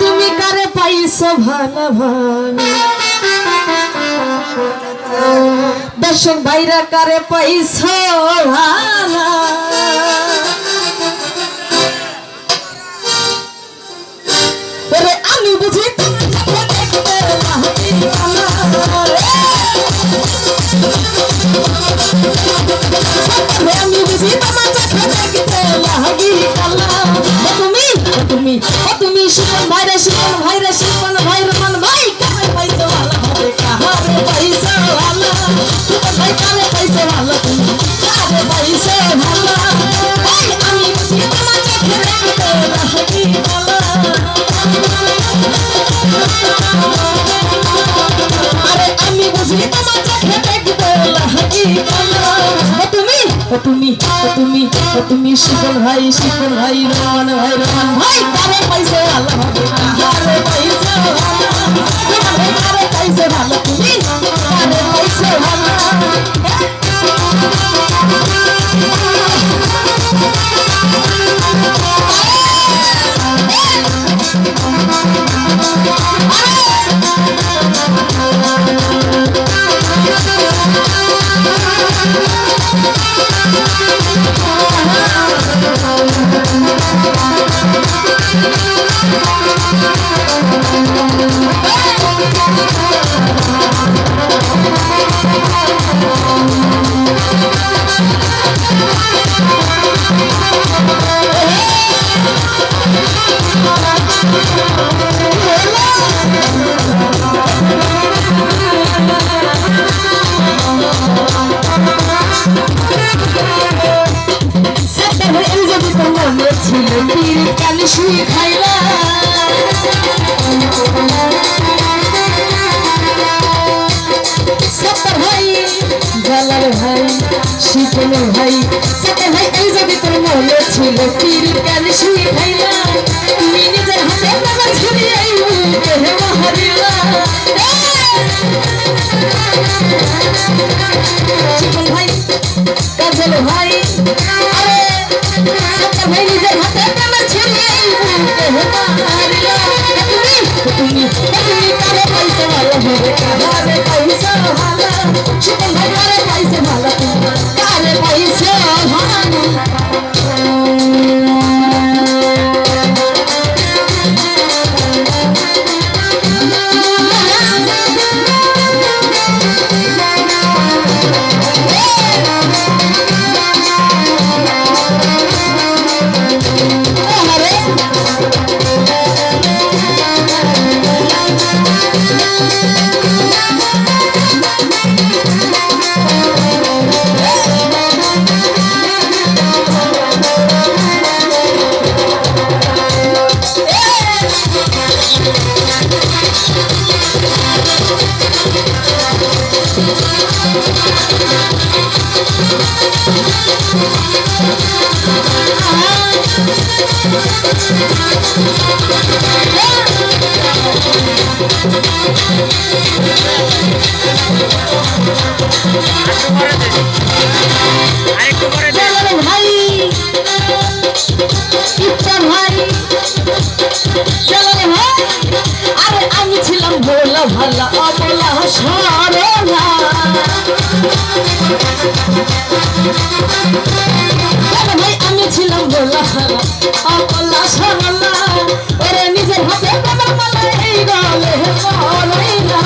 তুমি কারে পাইছো ভালো ভালো দর্শক ভাইরা কারে পাইছো ভালো তুমি তুমি তুমি ভাই শিপন ভাই রমান ভাই রমান ভাই কারে পাইছে সেটা শুয়ে সত্তর ভাই জালার ভাই শিপনের ভাই সত্তর ভাই, এই যদি তোর মনে ছিল তীর কাল শুয়ে তুমি নিজের হাতে বাবা ছুরি মহারিলা আমি ছিলাম ভোলা ভালা অবলা সরলা। ভাই, আমি ছিলাম ভোলা ভালা অবলা সরলা ওরে নিজের হাতে বাবা মালা এই গলে বলাই না।